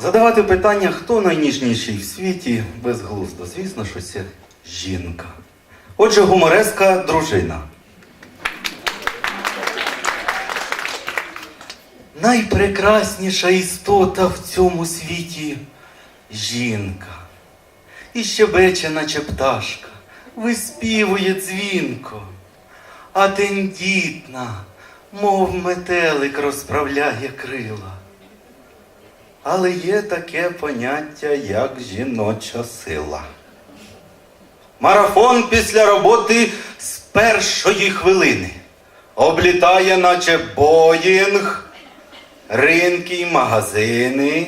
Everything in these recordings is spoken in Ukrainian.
Задавати питання, хто найніжніший в світі, безглуздо. Звісно, що це жінка. Отже, гумореска дружина. Найпрекрасніша істота в цьому світі жінка. І щебече, наче пташка, виспівує дзвінко, а тендітна, мов метелик розправляє крила. Але є таке поняття, як жіноча сила. Марафон після роботи з першої хвилини облітає, наче боїнг, ринки й магазини.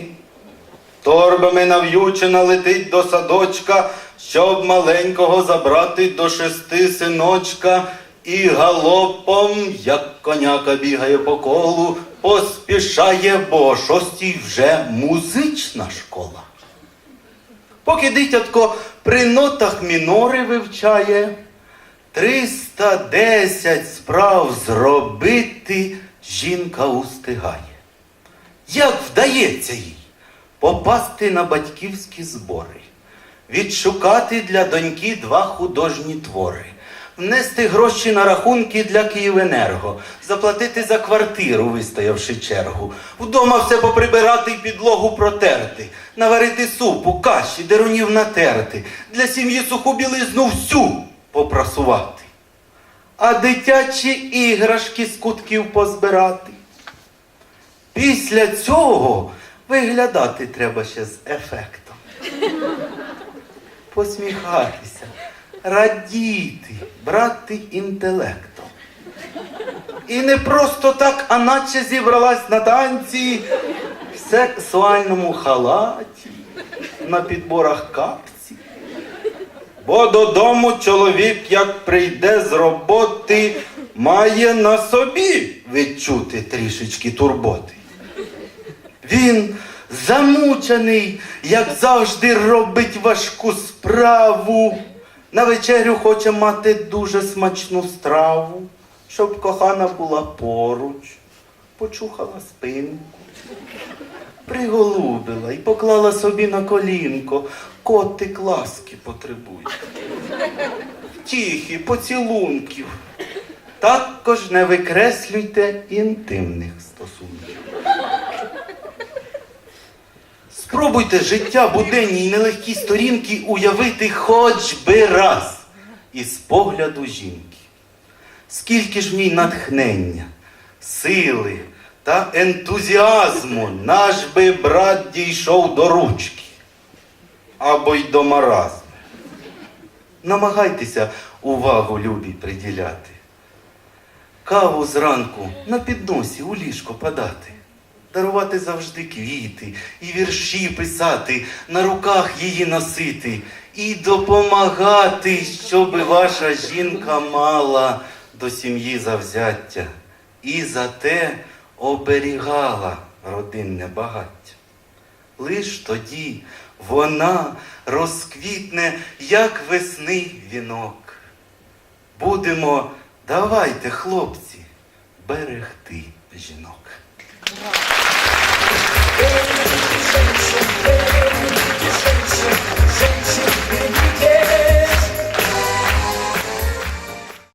Торбами нав'ючена летить до садочка, щоб маленького забрати до шести синочка, і галопом, як коняка бігає по колу, поспішає, бо шостій вже музична школа. Поки дитятко при нотах мінори вивчає, 310 справ зробити жінка устигає. Як вдається їй попасти на батьківські збори, відшукати для доньки два художні твори, внести гроші на рахунки для Київенерго, заплатити за квартиру, вистоявши чергу, вдома все поприбирати й підлогу протерти, наварити супу, каші, дерунів натерти, для сім'ї суху білизну всю попрасувати, а дитячі іграшки з кутків позбирати. Після цього виглядати треба ще з ефектом. Посміхатися, радіти, брати інтелектом. І не просто так, а наче зібралась на танці в сексуальному халаті, на підборах капці. Бо додому чоловік, як прийде з роботи, має на собі відчути трішечки турботи. Він замучений, як завжди, робить важку справу. На вечерю хоче мати дуже смачну страву, щоб кохана була поруч, почухала спинку, приголубила і поклала собі на колінко. Котик ласки потребує. Втіхи, поцілунків. Також не викреслюйте інтимних Спробуйте життя буденні й нелегкі сторінки уявити хоч би раз із погляду жінки. Скільки ж в ній натхнення, сили та ентузіазму наш би брат дійшов до ручки або й до маразму. Намагайтеся увагу любі приділяти. Каву зранку на підносі у ліжко подати дарувати завжди квіти і вірші писати, на руках її носити і допомагати, щоб ваша жінка мала до сім'ї завзяття і за те оберігала родинне багаття. Лиш тоді вона розквітне, як весни вінок. Будемо, давайте, хлопці, берегти жінок. Thank you.